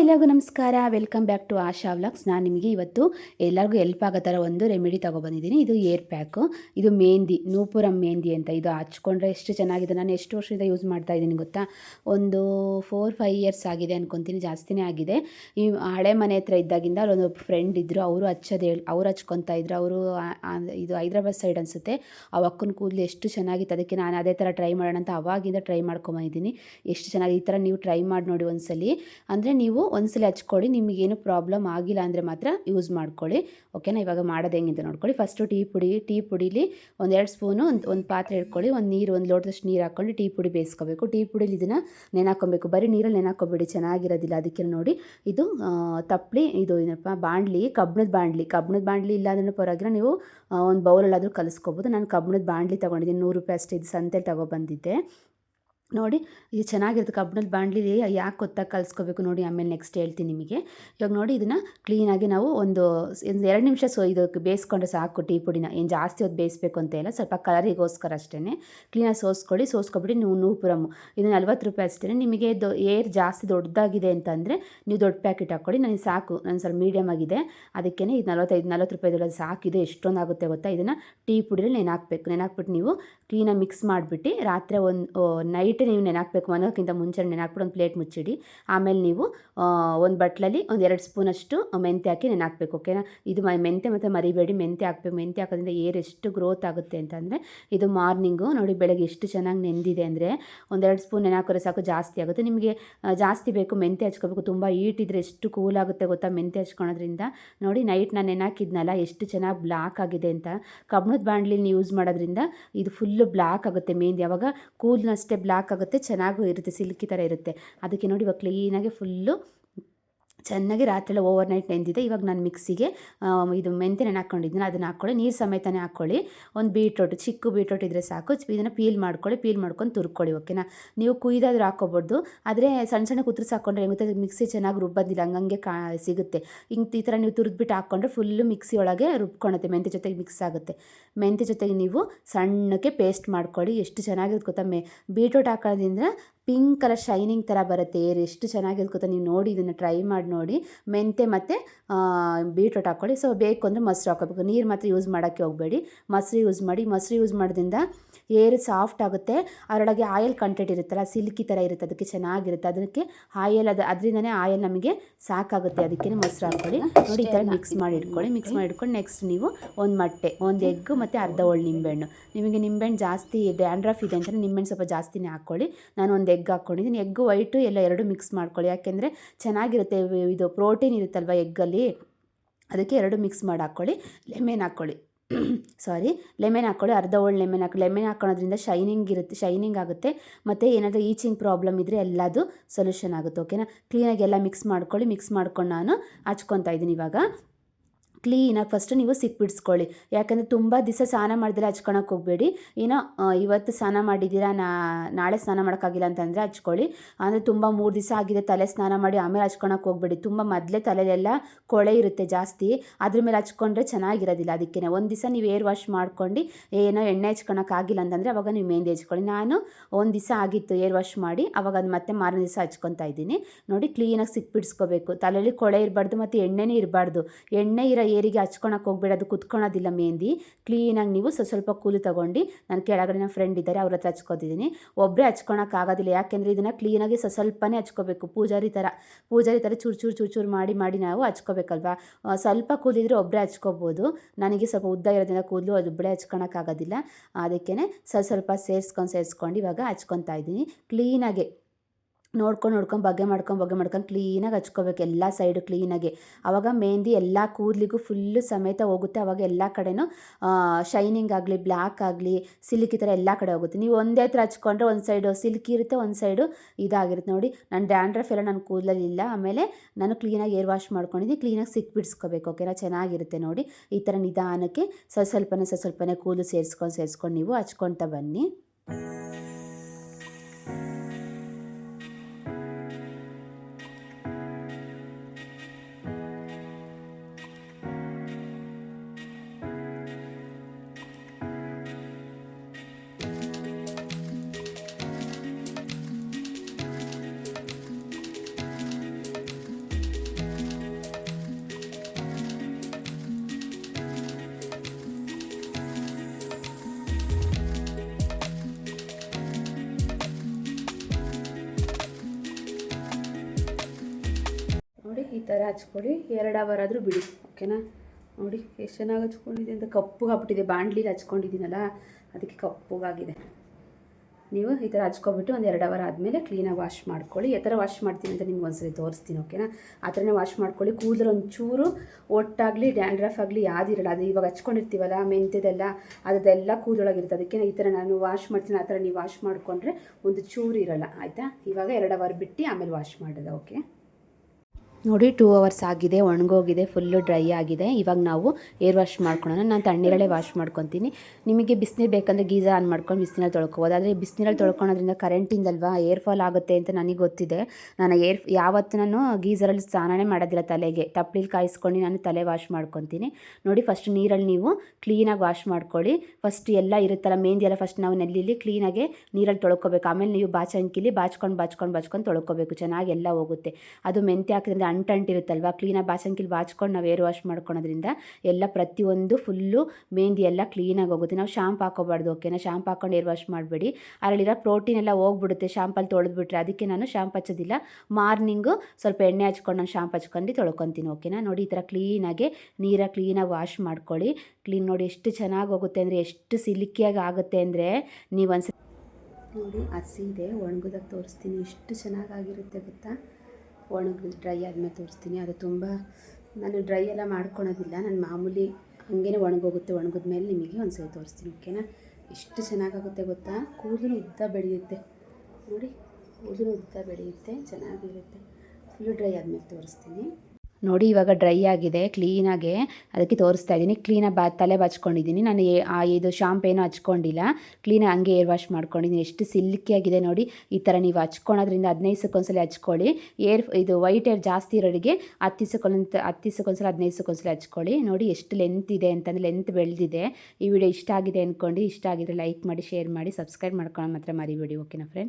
ಎಲ್ಲರಿಗೂ ನಮಸ್ಕಾರ. Welcome back to Asha vlogs ನಾನು ನಿಮಗೆ ಇವತ್ತು ಎಲ್ಲರಿಗೂ ಹೆಲ್ಪ್ ಆಗೋ ಥರ ಒಂದು ರೆಮಿಡಿ ತೊಗೊಬಂದಿದ್ದೀನಿ ಇದು ಏರ್ ಪ್ಯಾಕು ಇದು ಮೆಹಂದಿ ನೂಪುರಂ ಮೆಹಂದಿ ಅಂತ ಇದು ಹಚ್ಕೊಂಡ್ರೆ ಎಷ್ಟು ಚೆನ್ನಾಗಿದೆ, ನಾನು ಎಷ್ಟು ವರ್ಷದಿಂದ ಯೂಸ್ ಮಾಡ್ತಾ ಇದ್ದೀನಿ ಗೊತ್ತಾ? ಒಂದು ಫೋರ್ ಫೈವ್ ಇಯರ್ಸ್ ಆಗಿದೆ ಅನ್ಕೊತೀನಿ, ಜಾಸ್ತಿನೇ ಆಗಿದೆ. ಈ ಹಳೆ ಮನೆ ಹತ್ರ ಇದ್ದಾಗಿಂದ ಅಲ್ಲೊಂದು ಫ್ರೆಂಡ್ ಇದ್ದರು ಅವರು ಹಚ್ಚೋದು ಹೇಳಿ, ಅವ್ರು ಹಚ್ಕೊತಾ ಇದ್ರು, ಅವರು ಇದು ಹೈದ್ರಾಬಾದ್ ಸೈಡ್ ಅನಿಸುತ್ತೆ. ಆ ಅಕ್ಕನ ಕೂದಲು ಎಷ್ಟು ಚೆನ್ನಾಗಿತ್ತು, ಅದಕ್ಕೆ ನಾನು ಅದೇ ಥರ ಟ್ರೈ ಮಾಡೋಣ ಅಂತ ಅವಾಗಿಂದ ಟ್ರೈ ಮಾಡ್ಕೊಂಬಂದಿದ್ದೀನಿ ಎಷ್ಟು ಚೆನ್ನಾಗಿ, ಈ ಥರ ನೀವು ಟ್ರೈ ಮಾಡಿ ನೋಡಿ ಒಂದ್ಸಲಿ. ಅಂದರೆ ನೀವು ಒಂದ್ಸಲ ಹಚ್ಕೊಳ್ಳಿ, ನಿಮಗೇನು ಪ್ರಾಬ್ಲಮ್ ಆಗಿಲ್ಲ ಅಂದರೆ ಮಾತ್ರ ಯೂಸ್ ಮಾಡ್ಕೊಳ್ಳಿ. ಓಕೆನಾ ಇವಾಗ ಮಾಡೋದು ಹೆಂಗಿಂತ ನೋಡ್ಕೊಳ್ಳಿ. ಫಸ್ಟು ಟೀ ಪುಡಿ, ಟೀ ಪುಡೀಲಿ ಒಂದೆರಡು ಸ್ಪೂನು ಒಂದು ಒಂದು ಪಾತ್ರೆ ಇಟ್ಕೊಳ್ಳಿ, ಒಂದು ನೀರು, ಒಂದು ಲೋಟದಷ್ಟು ನೀರು ಹಾಕ್ಕೊಂಡು ಟೀ ಪುಡಿ ಬೇಯಿಸ್ಕೋಬೇಕು. ಟೀ ಪುಡಿಲಿ ಇದನ್ನು ನೆನಾಕೊಬೇಕು. ಬರೀ ನೀರಲ್ಲಿ ನೆನಾಕೊಬೇಡಿ, ಚೆನ್ನಾಗಿರೋದಿಲ್ಲ ಅದಕ್ಕೆ ನೋಡಿ. ಇದು ತಪ್ಪಲಿ ಇದು ಏನಪ್ಪ ಬಾಣಲಿ ಕಬ್ಬಣದ ಬಾಣಲಿ ಕಬ್ಬಣದ ಬಾಣಲಿ ಇಲ್ಲ ಅಂದ್ರೆ ಪರವಾಗಿಲ್ಲ, ನೀವು ಒಂದು ಬೌಲಲ್ಲಾದರೂ ಕಲಿಸ್ಕೋಬೋದು. ನಾನು ಕಬ್ಬಣದ ಬಾಣಲಿ ತೊಗೊಂಡಿದ್ದೀನಿ, ನೂರು ರೂಪಾಯಿ ಅಷ್ಟು ಇದು ಸಂತೆಲಿ ತೊಗೊಬಂದಿದ್ದೆ. ನೋಡಿ, ಇದು ಚೆನ್ನಾಗಿರುತ್ತೆ ಕಬ್ಬಿಣದ ಬಾಂಡ್ಲಿ. ಯಾಕೆ ಗೊತ್ತಾಗಿ ಕಲಿಸ್ಕೋಬೇಕು ನೋಡಿ, ಆಮೇಲೆ ನೆಕ್ಸ್ಟ್ ಹೇಳ್ತೀನಿ ನಿಮಗೆ. ಇವಾಗ ನೋಡಿ, ಇದನ್ನು ಕ್ಲೀನಾಗಿ ನಾವು ಒಂದು ಒಂದು ಎರಡು ನಿಮಿಷ ಸೊ, ಇದಕ್ಕೆ ಬೇಯಿಸ್ಕೊಂಡ್ರೆ ಸಾಕು ಟೀ ಪುಡಿನ. ಏನು ಜಾಸ್ತಿ ಹೊತ್ತು ಬೇಯಿಸ್ಬೇಕು ಅಂತ ಇಲ್ಲ, ಸ್ವಲ್ಪ ಕಲರಿಗೋಸ್ಕರ ಅಷ್ಟೇ ಕ್ಲೀನಾಗಿ ಸೋಸ್ಕೊಳ್ಳಿ, ಸೋಸ್ಕೊಬಿಟ್ಟು ನೀವು ನೂಪುರಮ್ಮು ಇದು ನಲ್ವತ್ತು ರೂಪಾಯಿ ಅಷ್ಟೇ ನಿಮಗೆ ದೊ, ಏರ್ ಜಾಸ್ತಿ ದೊಡ್ಡದಾಗಿದೆ ಅಂತಂದರೆ ನೀವು ದೊಡ್ಡ ಪ್ಯಾಕೆಟ್ ಹಾಕ್ಕೊಡಿ ನನಗೆ ಸಾಕು, ನಾನು ಸ್ವಲ್ಪ ಮೀಡಿಯಮ್ ಆಗಿದೆ. ಅದಕ್ಕೇ ಇದು ನಲ್ವತ್ತೈದು, ನಲ್ವತ್ತು ರೂಪಾಯಿದೊಳಗೆ ಸಾಕಿದೆ ಎಷ್ಟೊಂದು ಆಗುತ್ತೆ ಗೊತ್ತಾ? ಇದನ್ನು ಟೀ ಪುಡಿಯಲ್ಲಿ ನೆನೆ ನೆನಾಕ್ಬಿಟ್ಟು ನೀವು ಕ್ಲೀನಾಗಿ ಮಿಕ್ಸ್ ಮಾಡಿಬಿಟ್ಟು ರಾತ್ರಿ ಒಂದು ನೈಟ್ ನೈಟೇ ನೀವು ನೆನಾಕ್ಬೇಕು. ಮನೋಕ್ಕಿಂತ ಮುಂಚೆ ನೆನಾಕ್ಬಿಟ್ಟು ಒಂದು ಪ್ಲೇಟ್ ಮುಚ್ಚಿಡಿ. ಆಮೇಲೆ ನೀವು ಒಂದು ಬಟ್ಲಲ್ಲಿ ಒಂದು ಎರಡು ಸ್ಪೂನಷ್ಟು ಮೆಂತ್ಯ ಹಾಕಿ ನೆನಾಕ್ಬೇಕು ಓಕೆನಾ ಇದು ಮೆಂತ್ಯ ಮತ್ತು ಮರಿಬೇಡಿ. ಮೆಂತ್ಯ ಹಾಕ್ಬೇಕು. ಮೆಂತ್ಯ ಹಾಕೋದ್ರಿಂದ ಏರ್ ಎಷ್ಟು ಗ್ರೋತ್ ಆಗುತ್ತೆ ಅಂತಂದರೆ, ಇದು ಮಾರ್ನಿಂಗು ನೋಡಿ ಬೆಳಗ್ಗೆ ಎಷ್ಟು ಚೆನ್ನಾಗಿ ನೆಂದಿದೆ ಅಂದರೆ ಒಂದೆರಡು ಸ್ಪೂನ್ ನೆನಾಕೋರೆ ಸಾಕು ಜಾಸ್ತಿ ಆಗುತ್ತೆ. ನಿಮಗೆ ಜಾಸ್ತಿ ಬೇಕು, ಮೆಂತ್ಯ ಹಚ್ಕೋಬೇಕು. ತುಂಬ ಇದ್ರೆ ಎಷ್ಟು ಕೂಲ್ ಆಗುತ್ತೆ ಗೊತ್ತಾ? ಮೆಂತ್ಯ ಹಚ್ಕೊಳೋದ್ರಿಂದ ನೋಡಿ ನೈಟ್ ನಾನು ನೆನಾಕಿದ್ನಲ್ಲ, ಎಷ್ಟು ಚೆನ್ನಾಗಿ ಬ್ಲಾಕ್ ಆಗಿದೆ ಅಂತ. ಕಬ್ಬಣದ ಬಾಣಲಿನ ಯೂಸ್ ಮಾಡೋದ್ರಿಂದ ಇದು ಫುಲ್ಲು ಬ್ಲಾಕ್ ಆಗುತ್ತೆ ಮೆಹಂದಿ ಯಾವಾಗ? ಕೂಲ್ನಷ್ಟೇ ಬ್ಲಾಕ್ ಆಗುತ್ತೆ ಚೆನ್ನಾಗೂ ಇರುತ್ತೆ ಸಿಲ್ಕಿ ಥರ ಇರುತ್ತೆ. ಅದಕ್ಕೆ ನೋಡಿ ಇವಾಗ ಕ್ಲೀನಾಗಿ ಫುಲ್ಲು ಚೆನ್ನಾಗಿ ರಾತ್ರಿ ಓವರ್ ನೈಟ್ ನೆಂದಿದೆ. ಇವಾಗ ನಾನು ಮಿಕ್ಸಿಗೆ ಇದು ಮೆಂತ್ಯ ನೆನೆ ಹಾಕ್ಕೊಂಡಿದ್ದೀನಿ ಅದನ್ನು ಹಾಕ್ಕೊಳ್ಳಿ ನೀರು ಸಮೇತನೇ ಹಾಕ್ಕೊಳ್ಳಿ ಒಂದು ಬೀಟ್ರೋಟ್ ಚಿಕ್ಕ ಬೀಟ್ರೋಟ್ ಇದ್ದರೆ ಸಾಕು. ಇದನ್ನು ಪೀಲ್ ಮಾಡ್ಕೊಳ್ಳಿ. ಪೀಲ್ ಮಾಡ್ಕೊಂಡು ತುರ್ಕೊಳ್ಳಿ ಓಕೆನಾ ನೀವು ಕುಯ್ದಾದ್ರೂ ಹಾಕೋಬೋದು ಆದರೆ ಸಣ್ಣ ಸಣ್ಣ ಕುತ್ರಿಸಿ ಹಾಕ್ಕೊಂಡ್ರೆ ಹೆಂಗುತ್ತೆ ಮಿಕ್ಸಿ ಚೆನ್ನಾಗಿ ರುಬ್ಬಂದಿಲ್ಲ ಹಂಗಂಗೆ ಕಾ, ಸಿಗುತ್ತೆ. ಹಿಂಗೆ ಈ ಥರ ನೀವು ತುರಿದ್ಬಿಟ್ಟು ಹಾಕ್ಕೊಂಡ್ರೆ ಫುಲ್ಲು ಮಿಕ್ಸಿ ಒಳಗೆ ರುಬ್ಕೊಳುತ್ತೆ ಮೆಂತ್ಯ ಜೊತೆಗೆ ಮಿಕ್ಸ್ ಆಗುತ್ತೆ. ಮೆಂತ್ಯ ಜೊತೆಗೆ ನೀವು ಸಣ್ಣಕ್ಕೆ ಪೇಸ್ಟ್ ಮಾಡ್ಕೊಳ್ಳಿ. ಎಷ್ಟು ಚೆನ್ನಾಗಿರುತ್ತೆ ಗೊತ್ತಾ? ಮೆ ಬೀಟ್ರೋಟ್ ಹಾಕೋದ್ರಿಂದ ಪಿಂಕ್ ಕಲರ್ ಶೈನಿಂಗ್ ಥರ ಬರುತ್ತೆ, ಏರ್ ಎಷ್ಟು ಚೆನ್ನಾಗಿರುತ್ತೆ ಗೊತ್ತಾ ನೀವು ನೋಡಿ, ಇದನ್ನು ಟ್ರೈ ಮಾಡಿ ನೋಡಿ. ಮೆಂತೆ ಮತ್ತು ಬೀಟ್ರೋಟ್ ಹಾಕ್ಕೊಳ್ಳಿ ಸೊ, ಬೇಕು ಅಂದರೆ ಮೊಸರು ಹಾಕೋಬೇಕು. ನೀರು ಮಾತ್ರ ಯೂಸ್ ಮಾಡೋಕ್ಕೆ ಹೋಗಬೇಡಿ. ಮೊಸರು ಯೂಸ್ ಮಾಡಿ, ಮೊಸರು ಯೂಸ್ ಮಾಡೋದ್ರಿಂದ ಏರ್ ಸಾಫ್ಟ್ ಆಗುತ್ತೆ. ಅದರೊಳಗೆ ಆಯಿಲ್ ಕಂಟೆಂಟ್ ಇರುತ್ತಲ್ಲ ಸಿಲ್ಕಿ ಥರ ಇರುತ್ತೆ ಅದಕ್ಕೆ ಚೆನ್ನಾಗಿರುತ್ತೆ. ಅದಕ್ಕೆ ಆಯಿಲ್ ಅದು ಅದರಿಂದನೇ ಆಯಿಲ್ ನಮಗೆ ಸಾಕಾಗುತ್ತೆ. ಅದಕ್ಕೆ ಮೊಸರು ಹಾಕ್ಕೊಳ್ಳಿ. ನೋಡಿ ಈ ಥರ ಮಿಕ್ಸ್ ಮಾಡಿ ಇಟ್ಕೊಳ್ಳಿ. ಮಿಕ್ಸ್ ಮಾಡಿ ಇಟ್ಕೊಂಡು ನೆಕ್ಸ್ಟ್ ನೀವು ಒಂದು ಮೊಟ್ಟೆ ಒಂದು ಎಗ್ ಮತ್ತು ಅರ್ಧ ಒಳ್ಳೆ ನಿಂಬೆಹಣ್ಣು. ನಿಮಗೆ ನಿಂಬೆಹಣ್ಣು ಜಾಸ್ತಿ ಡ್ಯಾಂಡ್ರಫ್ ಇದೆ ಅಂತಲೇ ನಿಂಬೆಹಣ್ಣು ಸ್ವಲ್ಪ ಜಾಸ್ತಿನೇ ಹಾಕ್ಕೊಳ್ಳಿ. ನಾನು ಒಂದು ಎಗ್ ಹಾಕ್ಕೊಂಡಿದ್ದೀನಿ ಎಗ್ ವೈಟು ಎಲ್ಲ ಎರಡು ಮಿಕ್ಸ್ ಮಾಡ್ಕೊಳ್ಳಿ. ಯಾಕೆಂದರೆ ಚೆನ್ನಾಗಿರುತ್ತೆ ಇದು ಪ್ರೋಟೀನ್ ಇರುತ್ತಲ್ವ ಎಗ್ಗಲ್ಲಿ ಅದಕ್ಕೆ ಎರಡು ಮಿಕ್ಸ್ ಮಾಡಿ ಹಾಕ್ಕೊಳ್ಳಿ. ಲೆಮೆನ್ ಹಾಕ್ಕೊಳ್ಳಿ. ಸಾರಿ ಲೆಮೆನ್ ಹಾಕ್ಕೊಳ್ಳಿ, ಅರ್ಧ ಒಳ್ಳೆ ಲೆಮೆನ್ ಹಾಕಿ ಲೆಮೆನ್ ಹಾಕೊಳ್ಳೋದ್ರಿಂದ ಶೈನಿಂಗ್ ಇರುತ್ತೆ ಶೈನಿಂಗ್ ಆಗುತ್ತೆ. ಮತ್ತು ಏನಾದರೂ ಈಚಿಂಗ್ ಪ್ರಾಬ್ಲಮ್ ಇದ್ದರೆ ಎಲ್ಲದು ಸೊಲ್ಯೂಷನ್ ಆಗುತ್ತೆ ಓಕೆನಾ ಕ್ಲೀನಾಗಿ ಎಲ್ಲ ಮಿಕ್ಸ್ ಮಾಡ್ಕೊಳ್ಳಿ ಮಿಕ್ಸ್ ಮಾಡ್ಕೊಂಡು ನಾನು ಹಚ್ಕೊತಾ ಇದ್ದೀನಿ ಇವಾಗ. ಕ್ಲೀನಾಗಿ ಫಸ್ಟ್ ನೀವು ಸಿಕ್ಬಿಡಿಸ್ಕೊಳ್ಳಿ ಯಾಕಂದರೆ ತುಂಬ ದಿವಸ ಸ್ನಾನ ಮಾಡಿದ್ರೆ ಹಚ್ಕೊಳಕ್ಕೆ ಹೋಗಬೇಡಿ. ಏನೋ ಇವತ್ತು ಸ್ನಾನ ಮಾಡಿದ್ದೀರಾ ನಾಳೆ ಸ್ನಾನ ಮಾಡೋಕ್ಕಾಗಿಲ್ಲ ಅಂತಂದರೆ ಹಚ್ಕೊಳ್ಳಿ. ಅಂದರೆ ತುಂಬ ಮೂರು ದಿವಸ ಆಗಿದೆ ತಲೆ ಸ್ನಾನ ಮಾಡಿ ಆಮೇಲೆ ಹಚ್ಕೊಳಕ್ಕೆ ಹೋಗಬೇಡಿ. ತುಂಬ ಮೊದಲೇ ತಲೆಯಲ್ಲೆಲ್ಲ ಕೊಳೆ ಇರುತ್ತೆ ಜಾಸ್ತಿ. ಅದ್ರ ಮೇಲೆ ಹಚ್ಕೊಂಡ್ರೆ ಚೆನ್ನಾಗಿರೋದಿಲ್ಲ ಅದಕ್ಕೆ ಒಂದು ದಿವಸ ನೀವು ಏರ್ ವಾಶ್ ಮಾಡ್ಕೊಂಡು ಏನೋ ಎಣ್ಣೆ ಹಚ್ಕೊಳಕ್ಕಾಗಿಲ್ಲ ಅಂತಂದರೆ ಅವಾಗ ನೀವು ಮೆಹಂದಿ ಹಚ್ಕೊಳ್ಳಿ. ನಾನು ಒಂದು ದಿವಸ ಆಗಿತ್ತು ಏರ್ ವಾಶ್ ಮಾಡಿ, ಅವಾಗ ಅದು ಮತ್ತೆ ಮಾರನೇ ದಿವಸ ಹಚ್ಕೊತಾ ಇದ್ದೀನಿ. ನೋಡಿ ಕ್ಲೀನಾಗಿ ಸಿಕ್ಬಿಡಿಸ್ಕೋಬೇಕು ತಲೆಯಲ್ಲಿ ಕೊಳೆ ಇರಬಾರ್ದು ಮತ್ತು ಎಣ್ಣೆನೇ ಇರಬಾರ್ದು. ಎಣ್ಣೆ ಇರೋ ಏರಿಗೆ ಹಚ್ಕೊಳಕ್ಕೆ ಹೋಗ್ಬೇಡ, ಅದು ಕುತ್ಕೊಳೋದಿಲ್ಲ ಮೆಹಂದಿ ಕ್ಲೀನಾಗಿ ನೀವು ಸ್ವಲ್ಪ ಕೂಲಿ ತೊಗೊಂಡು, ನಾನು ಕೆಳಗಡೆ ನನ್ನ ಫ್ರೆಂಡ್ ಇದ್ದಾರೆ, ಅವ್ರ ಹತ್ರ ಹಚ್ಕೋತಿದ್ದೀನಿ ಒಬ್ಬರೇ ಹಚ್ಕೊಳಕ್ಕಾಗೋದಿಲ್ಲ ಯಾಕೆಂದರೆ ಇದನ್ನು ಕ್ಲೀನಾಗಿ ಸ, ಸ್ವಲ್ಪನೇ ಹಚ್ಕೋಬೇಕು. ಪೂಜಾರಿ ಥರ ಪೂಜಾರಿ ಥರ ಚೂರು ಚೂರು ಚೂರು ಚೂರು ಮಾಡಿ ಮಾಡಿ ನಾವು ಹಚ್ಕೋಬೇಕಲ್ವಾ? ಸ್ವಲ್ಪ ಕೂಲಿದ್ರೆ ಒಬ್ಬರೇ ಹಚ್ಕೋಬೋದು. ನನಗೆ ಸ್ವಲ್ಪ ಉದ್ದ ಇರೋದ್ರಿಂದ ಕೂದಲು ಅದು ಒಬ್ಬಳೇ ಹಚ್ಕೊಳಕ್ಕಾಗೋದಿಲ್ಲ ಅದಕ್ಕೇ ಸ್ವಲ್ಪ ಸ್ವಲ್ಪ ಸೇರಿಸ್ಕೊಂಡು ಸೇರಿಸ್ಕೊಂಡು ಇವಾಗ ಹಚ್ಕೊತಾ ಇದ್ದೀನಿ. ಕ್ಲೀನಾಗೆ ನೋಡ್ಕೊಂಡು ನೋಡ್ಕೊಂಡು ಬಗೆ ಮಾಡ್ಕೊಂಡು ಬಗೆ ಮಾಡ್ಕೊಂಡು ಕ್ಲೀನಾಗಿ ಹಚ್ಕೋಬೇಕು ಎಲ್ಲ ಸೈಡು ಕ್ಲೀನಾಗಿ ಆವಾಗ ಮೆಹಂದಿ ಎಲ್ಲ ಕೂದಲಿಗೂ ಫುಲ್ಲು ಸಮೇತ ಹೋಗುತ್ತೆ. ಆವಾಗ ಎಲ್ಲ ಕಡೆನೂ ಶೈನಿಂಗ್ ಆಗಲಿ ಬ್ಲ್ಯಾಕ್ ಆಗಲಿ ಸಿಲ್ಕಿ ಥರ ಎಲ್ಲ ಕಡೆ ಹೋಗುತ್ತೆ. ನೀವು ಒಂದೇ ಹತ್ರ ಹಚ್ಕೊಂಡ್ರೆ ಒಂದು ಸೈಡು ಸಿಲ್ಕಿ ಇರುತ್ತೆ, ಒಂದು ಸೈಡು ಇದಾಗಿರುತ್ತೆ. ನೋಡಿ, ನಾನು ಡ್ಯಾಂಡ್ರಫ್ ಎಲ್ಲ ನನ್ನ ಕೂದಲಲ್ಲಿಲ್ಲ ಆಮೇಲೆ ನಾನು ಕ್ಲೀನಾಗಿ ಏರ್ ವಾಶ್ ಮಾಡ್ಕೊಂಡಿದ್ದೀನಿ. ಕ್ಲೀನಾಗಿ ಸಿಕ್ಬಿಡಿಸ್ಕೋಬೇಕು ಓಕೆನಾ ಚೆನ್ನಾಗಿರುತ್ತೆ ನೋಡಿ. ಈ ಥರ ನಿಧಾನಕ್ಕೆ ಸ್ವಲ್ಪ ಸ್ವಲ್ಪನೇ ಸ್ವಲ್ಪ ಸ್ವಲ್ಪನೇ ಕೂದಲು ಸೇರಿಸ್ಕೊಂಡು ಸೇರಿಸ್ಕೊಂಡು ನೀವು ಹಚ್ಕೊಳ್ತಾ ಬನ್ನಿ. ಥರ ಹಚ್ಕೊಳ್ಳಿ, ಎರಡು ಅವರ್ ಆದರೂ ಬಿಡಿ ಓಕೆನಾ ನೋಡಿ, ಎಷ್ಟು ಚೆನ್ನಾಗಿ ಹಚ್ಕೊಂಡಿದೆ ಅಂತ ಕಪ್ಪುಗಾಗ್ಬಿಟ್ಟಿದೆ ಬಾಂಡ್ಲಿಲಿ ಹಚ್ಕೊಂಡಿದ್ದೀನಲ್ಲ, ಅದಕ್ಕೆ ಕಪ್ಪುಗಾಗಿದೆ ನೀವು ಈ ಥರ ಹಚ್ಕೊಬಿಟ್ಟು ಒಂದು ಎರಡು ಅವರ್ ಆದಮೇಲೆ ಕ್ಲೀನಾಗಿ ವಾಶ್ ಮಾಡ್ಕೊಳ್ಳಿ. ಯಾವ ಥರ ವಾಶ್ ಮಾಡ್ತೀನಿ ಅಂತ ನಿಮ್ಗೆ ಒಂದ್ಸರಿ ತೋರಿಸ್ತೀನಿ ಓಕೆನಾ ಆ ಥರನೇ ವಾಶ್ ಮಾಡ್ಕೊಳ್ಳಿ. ಕೂದಲು ಒಂಚೂರು ಒಟ್ಟಾಗಲಿ ಡ್ಯಾಂಡ್ರಫ್ ಆಗಲಿ ಯಾವ್ದಿರಲ್ಲ ಅದು ಇವಾಗ ಹಚ್ಕೊಂಡಿರ್ತೀವಲ್ಲ, ಮೆಂತ್ಯದೆಲ್ಲ, ಅದೆಲ್ಲ ಕೂದಲೊಳಗಿರುತ್ತೆ. ಅದಕ್ಕೆ ಈ ಥರ ನಾನು ವಾಶ್ ಮಾಡ್ತೀನಿ, ಆ ಥರ ನೀವು ವಾಶ್ ಮಾಡಿಕೊಂಡ್ರೆ ಒಂದು ಚೂರು ಇರಲ್ಲ, ಆಯಿತಾ? ಇವಾಗ ಎರಡು ಅವರ್ ಬಿಟ್ಟು ಆಮೇಲೆ ವಾಶ್ ಮಾಡೋದು ಓಕೆ ನೋಡಿ ಟೂ ಅವರ್ಸ್ ಆಗಿದೆ, ಒಣಗೋಗಿದೆ ಫುಲ್ಲು ಡ್ರೈ ಆಗಿದೆ. ಇವಾಗ ನಾವು ಏರ್ ವಾಶ್ ಮಾಡ್ಕೊಳ್ಳೋಣ ನಾನು ತಣ್ಣೀರಲ್ಲೇ ವಾಶ್ ಮಾಡ್ಕೊತೀನಿ. ನಿಮಗೆ ಬಿಸಿನೀರು ಬೇಕಂದರೆ ಗೀಝರ್ ಆನ್ ಮಾಡ್ಕೊಂಡು ಬಿಸಿನೀರಲ್ಲಿ ತೊಳ್ಕೊಬೋದು. ಆದರೆ ಬಿಸಿನೀರಲ್ಲಿ ತೊಳ್ಕೊಳೋದ್ರಿಂದ ಕರೆಂಟಿಂದಲ್ವಾ ಏರ್ ಫಾಲ್ ಆಗುತ್ತೆ ಅಂತ ನನಗೆ ಗೊತ್ತಿದೆ. ನಾನು ಏರ್ ಯಾವತ್ತು ನಾನು ಗೀಝರಲ್ಲಿ ಸ್ನಾನನೇ ಮಾಡೋದಿಲ್ಲ ತಲೆಗೆ. ತಪ್ಪಲಿಲಿ ಕಾಯಿಸ್ಕೊಂಡು ನಾನು ತಲೆ ವಾಶ್ ಮಾಡ್ಕೊತೀನಿ. ನೋಡಿ ಫಸ್ಟ್ ನೀರಲ್ಲಿ ನೀವು ಕ್ಲೀನಾಗಿ ವಾಶ್ ಮಾಡ್ಕೊಳ್ಳಿ. ಫಸ್ಟ್ ಎಲ್ಲ ಇರುತ್ತಲ್ಲ ಮೆಹಂದಿ ಎಲ್ಲ ಫಸ್ಟ್ ನಾವು ನೆಲ್ಲಿಲಿ ಕ್ಲೀನಾಗೆ ನೀರಲ್ಲಿ ತೊಳ್ಕೊಬೇಕು. ಆಮೇಲೆ ನೀವು ಬಾಚಂಕಿಲಿ ಬಾಚ್ಕೊಂಡು ಬಾಚ್ಕೊಂಡು ಬಾಚ್ಕೊಂಡು ತೊಳ್ಕೊಬೇಕು. ಚೆನ್ನಾಗಿ ಎಲ್ಲ ಹೋಗುತ್ತೆ. ಅದು ಮೆಂತ್ಯ ಹಾಕಿದ್ರೆ ಅಂಟಂಟಿರುತ್ತಲ್ವ ಕ್ಲೀನಾಗಿ ಬಾಸಂಕಿಲಿ ಬಾಚ್ಕೊಂಡು ನಾವು ಏರ್ ವಾಶ್ ಮಾಡ್ಕೊಳೋದ್ರಿಂದ ಎಲ್ಲ ಪ್ರತಿಯೊಂದು ಫುಲ್ಲು ಮೆಹಂದಿ ಎಲ್ಲ ಕ್ಲೀನಾಗಿ ಹೋಗುತ್ತೆ. ನಾವು ಶಾಂಪ್ ಹಾಕೋಬಾರ್ದು ಓಕೆನಾ ಶಾಂಪ್ ಹಾಕೊಂಡು ಏರ್ ವಾಶ್ ಮಾಡಬೇಡಿ. ಅದರಲ್ಲಿರೋ ಪ್ರೋಟೀನ್ ಎಲ್ಲ ಹೋಗ್ಬಿಡುತ್ತೆ. ಶಾಂಪಲ್ಲಿ ತೊಳೆದ್ಬಿಟ್ರೆ ಅದಕ್ಕೆ ನಾನು ಶಾಂಪ್ ಹಚ್ಚೋದಿಲ್ಲ. ಮಾರ್ನಿಂಗು ಸ್ವಲ್ಪ ಎಣ್ಣೆ ಹಚ್ಕೊಂಡು ನಾನು ಶಾಂಪ್ ಹಚ್ಕೊಂಡು ತೊಳ್ಕೊತೀನಿ ಓಕೆನಾ ನೋಡಿ ಈ ಥರ ಕ್ಲೀನಾಗಿ ನೀರ ಕ್ಲೀನಾಗಿ ವಾಶ್ ಮಾಡ್ಕೊಳ್ಳಿ. ಕ್ಲೀನ್ ನೋಡಿ ಎಷ್ಟು ಚೆನ್ನಾಗಿ ಹೋಗುತ್ತೆ ಅಂದರೆ, ಎಷ್ಟು ಸಿಲಿಕಿಯಾಗಿ ಆಗುತ್ತೆ ಅಂದರೆ, ನೀವು ಅನ್ಸ ನೋಡಿ ಹಸಿ ಇದೆ ಒಣಗೋದಾಗ ತೋರಿಸ್ತೀನಿ. ಎಷ್ಟು ಚೆನ್ನಾಗಾಗಿರುತ್ತೆ ಗೊತ್ತಾ? ಒಣಗಿ ಡ್ರೈ ಆದಮೇಲೆ ತೋರಿಸ್ತೀನಿ. ಅದು ತುಂಬ ನಾನು ಡ್ರೈ ಎಲ್ಲ ಮಾಡ್ಕೊಳೋದಿಲ್ಲ. ನಾನು ಮಾಮೂಲಿ ಹಾಗೇ ಒಣಗೋಗುತ್ತೆ. ಒಣಗಿದ್ಮೇಲೆ ನಿಮಗೆ ಒಂದ್ಸಲ ತೋರಿಸ್ತೀನಿ ಓಕೆನಾ ಎಷ್ಟು ಚೆನ್ನಾಗಾಗುತ್ತೆ ಗೊತ್ತಾ? ಕೂದಲು ಉದ್ದ ಬೆಳೆಯುತ್ತೆ. ನೋಡಿ, ಕೂದಲು ಉದ್ದ ಬೆಳೆಯುತ್ತೆ, ಚೆನ್ನಾಗಿರುತ್ತೆ. ಫುಲ್ ಡ್ರೈ ಆದಮೇಲೆ ತೋರಿಸ್ತೀನಿ. ನೋಡಿ, ಇವಾಗ ಡ್ರೈ ಆಗಿದೆ ಕ್ಲೀನಾಗೆ ಅದಕ್ಕೆ ತೋರಿಸ್ತಾ ಇದ್ದೀನಿ. ಕ್ಲೀನಾಗಿ ಬಾ, ತಲೆ ಬಾಚ್ಕೊಂಡಿದ್ದೀನಿ. ನಾನು ಆ, ಇದು ಶಾಂಪ್ ಏನೂ ಹಚ್ಕೊಂಡಿಲ್ಲ. ಕ್ಲೀನಾಗಿ ಹಂಗೆ ಏರ್ ವಾಶ್ ಮಾಡ್ಕೊಂಡಿದ್ದೀನಿ. ಎಷ್ಟು ಸಿಲ್ಕಿ ಆಗಿದೆ ನೋಡಿ. ಈ ಥರ ನೀವು ಹಚ್ಕೊಳೋದ್ರಿಂದ ಹದಿನೈದು ದಿವಸಕ್ಕೊಂದ್ಸಲ ಹಚ್ಕೊಳ್ಳಿ. ಏರ್ ಇದು ವೈಟ್ ಏರ್ ಜಾಸ್ತಿ ಇರೋರಿಗೆ ಹತ್ತು ದಿವಸಕ್ಕೊಂದು ಹತ್ತು ದಿವಸಕ್ಕೊಂದ್ಸಲ ಹದಿನೈದು ಸಲ ಹಚ್ಕೊಳ್ಳಿ. ನೋಡಿ, ಎಷ್ಟು ಲೆಂತ್ ಇದೆ ಅಂತಂದರೆ ಲೆಂತ್ ಬೆಳೆದಿದೆ. ಈ ವಿಡಿಯೋ ಇಷ್ಟ ಆಗಿದೆ ಅಂದ್ಕೊಂಡು ಇಷ್ಟ ಆಗಿದ್ರೆ ಲೈಕ್ ಮಾಡಿ ಶೇರ್ ಮಾಡಿ ಸಬ್ಸ್ಕ್ರೈಬ್ ಮಾಡ್ಕೊಳ್ಳೋ ಮಾತ್ರ ಮರಿಬೇಡಿ ಓಕೆನಾ ಫ್ರೆಂಡ್